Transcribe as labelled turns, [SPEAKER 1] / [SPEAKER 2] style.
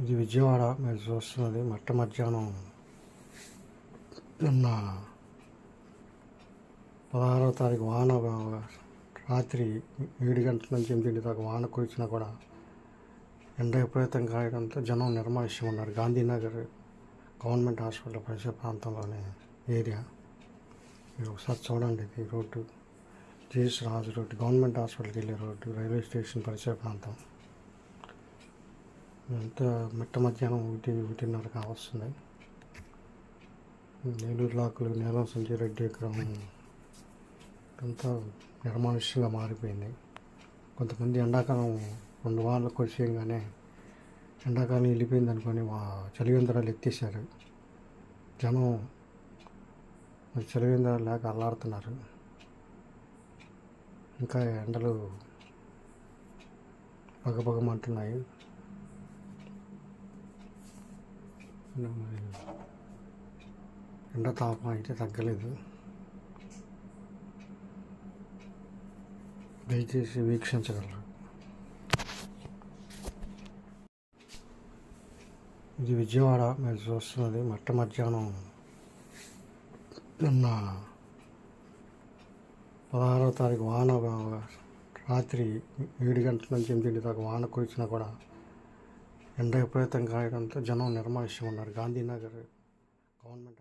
[SPEAKER 1] ఇది విజయవాడ మీరు చూస్తున్నది మట్ట మధ్యాహ్నం నిన్న పదహారవ తారీఖు వాన రాత్రి ఏడు గంటల నుంచి ఎనిమిది దాకా వాన కురిచినా కూడా ఎండ విపరీతంగా కాయడంతో జనం నిర్మానుష్యం ఉన్నారు. గాంధీనగర్ గవర్నమెంట్ హాస్పిటల్ పరిసర ప్రాంతంలోని ఏరియా. మీరు ఒకసారి చూడండి ఇది road. JS Raju road government హాస్పిటల్కి వెళ్ళే రోడ్డు రైల్వే స్టేషన్ పరిసర ప్రాంతం. ఎంత మిట్ట మధ్యాహ్నం ఒకటి ఒకటిన్నర కావస్తుంది నెల్లూరు లాకులు నేలం సంజయ్ రెడ్డి గ్రామం అంతా నిర్మానుష్యంగా మారిపోయింది. కొంతమంది ఎండాకాలం రెండు వారాలు కొలిసేయగానే ఎండాకాలం వెళ్ళిపోయింది అనుకొని చలివేంద్రాలు ఎత్తేసారు జనం మరి చలివేంద్రాలు లేక అల్లాడుతున్నారు. ఇంకా ఎండలు పగపగమంటున్నాయి. మరి ఎండ తాపం అయితే తగ్గలేదు. దయచేసి వీక్షించగలరు? ఇది విజయవాడ మీరు చూస్తున్నది మట్ట మధ్యాహ్నం నిన్న పదహారవ తారీఖు వాన రాత్రి ఏడు గంటల నుంచి ఎనిమిది దాకా వాన కురిచినా కూడా ఎండ విపరీతంగా కాయడంతో జనం నిర్మానుష్యం ఉన్నారు గాంధీనగర్ గవర్నమెంట్